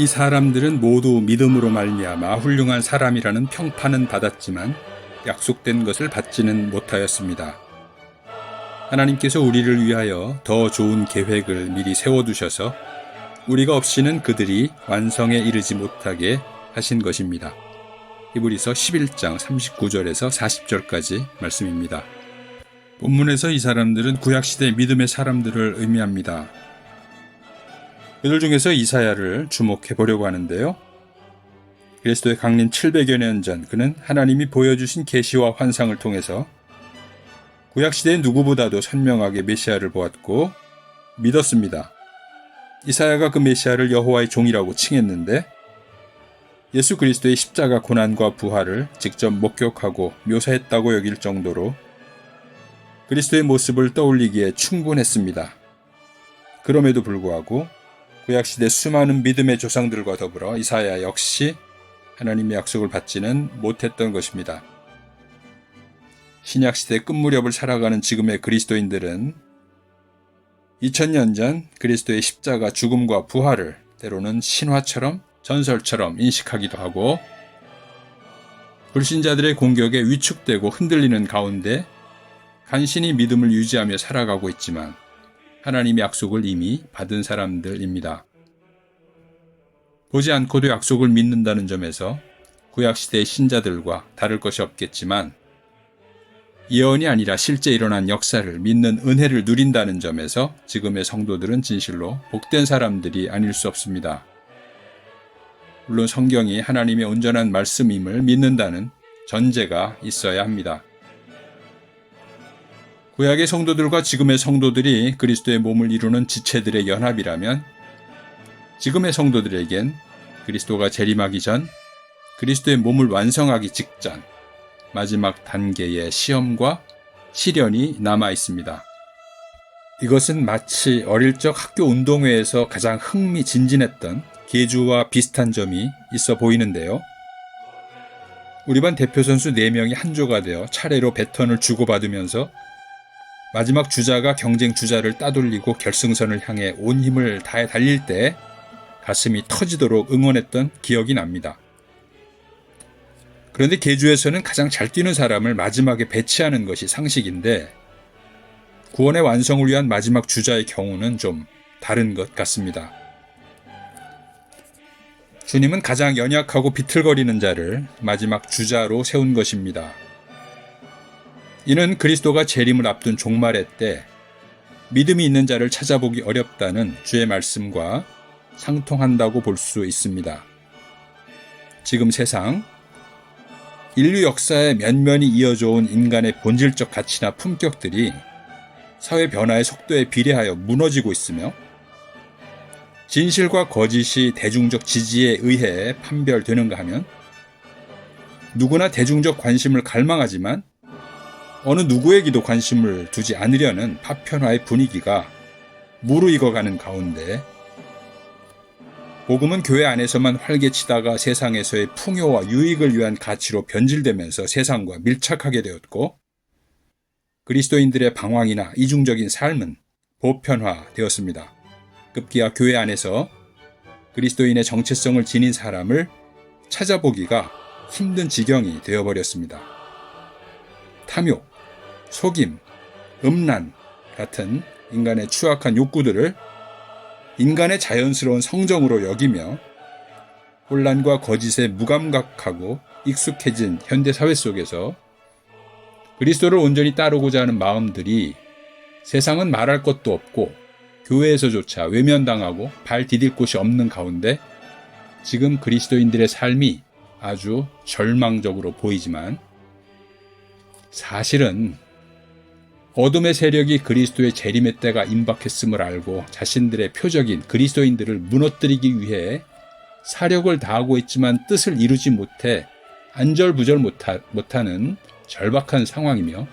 이 사람들은 모두 믿음으로 말미암아 훌륭한 사람이라는 평판은 받았지만 약속된 것을 받지는 못하였습니다. 하나님께서 우리를 위하여 더 좋은 계획을 미리 세워두셔서 우리가 없이는 그들이 완성에 이르지 못하게 하신 것입니다. 히브리서 11장 39절에서 40절까지 말씀입니다. 본문에서 이 사람들은 구약시대 믿음의 사람들을 의미합니다. 그들 중에서 이사야를 주목해 보려고 하는데요. 그리스도의 강림 700여 년 전 그는 하나님이 보여주신 계시와 환상을 통해서 구약 시대의 누구보다도 선명하게 메시아를 보았고 믿었습니다. 이사야가 그 메시아를 여호와의 종이라고 칭했는데 예수 그리스도의 십자가 고난과 부활을 직접 목격하고 묘사했다고 여길 정도로 그리스도의 모습을 떠올리기에 충분했습니다. 그럼에도 불구하고 구약시대 수많은 믿음의 조상들과 더불어 이사야 역시 하나님의 약속을 받지는 못했던 것입니다. 신약시대 끝무렵을 살아가는 지금의 그리스도인들은 2000년 전 그리스도의 십자가 죽음과 부활을 때로는 신화처럼 전설처럼 인식하기도 하고 불신자들의 공격에 위축되고 흔들리는 가운데 간신히 믿음을 유지하며 살아가고 있지만 하나님의 약속을 이미 받은 사람들입니다. 보지 않고도 약속을 믿는다는 점에서 구약시대의 신자들과 다를 것이 없겠지만 예언이 아니라 실제 일어난 역사를 믿는 은혜를 누린다는 점에서 지금의 성도들은 진실로 복된 사람들이 아닐 수 없습니다. 물론 성경이 하나님의 온전한 말씀임을 믿는다는 전제가 있어야 합니다. 구약의 성도들과 지금의 성도들이 그리스도의 몸을 이루는 지체들의 연합이라면 지금의 성도들에겐 그리스도가 재림하기 전 그리스도의 몸을 완성하기 직전 마지막 단계의 시험과 시련이 남아 있습니다. 이것은 마치 어릴 적 학교 운동회에서 가장 흥미진진했던 계주와 비슷한 점이 있어 보이는데요. 우리 반 대표 선수 4명이 한 조가 되어 차례로 배턴을 주고받으면서 마지막 주자가 경쟁 주자를 따돌리고 결승선을 향해 온 힘을 다해 달릴 때 가슴이 터지도록 응원했던 기억이 납니다. 그런데 개주에서는 가장 잘 뛰는 사람을 마지막에 배치하는 것이 상식인데 구원의 완성을 위한 마지막 주자의 경우는 좀 다른 것 같습니다. 주님은 가장 연약하고 비틀거리는 자를 마지막 주자로 세운 것입니다. 이는 그리스도가 재림을 앞둔 종말의 때 믿음이 있는 자를 찾아보기 어렵다는 주의 말씀과 상통한다고 볼 수 있습니다. 지금 세상 인류 역사의 면면이 이어져 온 인간의 본질적 가치나 품격들이 사회 변화의 속도에 비례하여 무너지고 있으며 진실과 거짓이 대중적 지지에 의해 판별되는가 하면 누구나 대중적 관심을 갈망하지만 어느 누구에게도 관심을 두지 않으려는 파편화의 분위기가 무르익어가는 가운데 복음은 교회 안에서만 활개치다가 세상에서의 풍요와 유익을 위한 가치로 변질되면서 세상과 밀착하게 되었고 그리스도인들의 방황이나 이중적인 삶은 보편화되었습니다. 급기야 교회 안에서 그리스도인의 정체성을 지닌 사람을 찾아보기가 힘든 지경이 되어버렸습니다. 탐욕, 속임, 음란 같은 인간의 추악한 욕구들을 인간의 자연스러운 성정으로 여기며 혼란과 거짓에 무감각하고 익숙해진 현대 사회 속에서 그리스도를 온전히 따르고자 하는 마음들이 세상은 말할 것도 없고 교회에서조차 외면당하고 발 디딜 곳이 없는 가운데 지금 그리스도인들의 삶이 아주 절망적으로 보이지만 사실은 어둠의 세력이 그리스도의 재림의 때가 임박했음을 알고 자신들의 표적인 그리스도인들을 무너뜨리기 위해 사력을 다하고 있지만 뜻을 이루지 못해 안절부절 못하, 못하 는 절박한 상황이며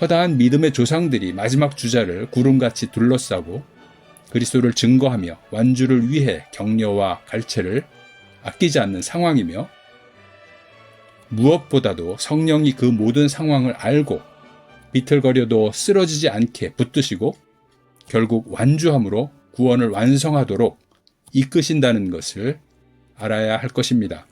허다한 믿음의 조상들이 마지막 주자를 구름같이 둘러싸고 그리스도를 증거하며 완주를 위해 격려와 갈채를 아끼지 않는 상황이며 무엇보다도 성령이 그 모든 상황을 알고 비틀거려도 쓰러지지 않게 붙드시고 결국 완주함으로 구원을 완성하도록 이끄신다는 것을 알아야 할 것입니다.